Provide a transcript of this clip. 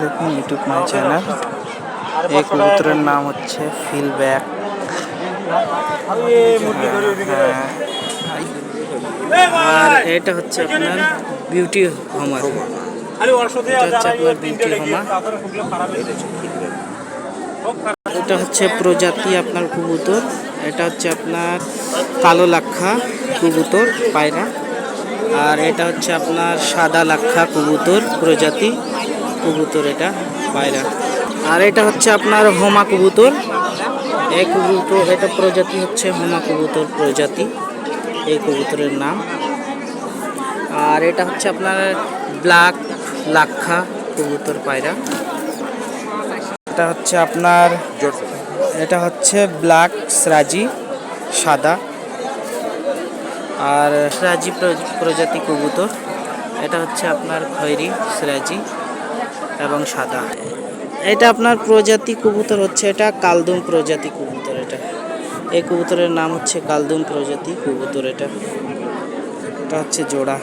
দেখুন YouTube my channel এই কবুতরের নাম হচ্ছে ফিল ব্যাক আর এটা হচ্ছে আপনার বিউটি হোমার এটা হচ্ছে প্রজাতি আপনার কবুতর। এটা হচ্ছে আপনার কালো লাক্ষা কবুতর, পায়রা। আর এটা হচ্ছে আপনার সাদা লাক্ষা কবুতর, প্রজাতি। কবুতর এটা, পায়রা। আর এটা হচ্ছে আপনার হোমা কবুতর। এই কবুতর, এটা প্রজাতি হচ্ছে হোমা কবুতর প্রজাতি। এই কবুতরের নাম। আর এটা হচ্ছে আপনার ব্ল্যাক লাক্ষা কবুতর, পায়রা। এটা হচ্ছে আপনার, এটা হচ্ছে ব্ল্যাক স্রাজি, সাদা। আর স্রাজি প্র- প্রজাতি কবুতর, এটা হচ্ছে আপনার খৈরি স্রাজি। এবং সাদা। এটা আপনার প্রজাতি কবুতর হচ্ছে এটা কালদুম প্রজাতি কবুতর এটা। এই কবুতরের নাম হচ্ছে কালদুম প্রজাতি কবুতর এটা। এটা হচ্ছে জোড়া।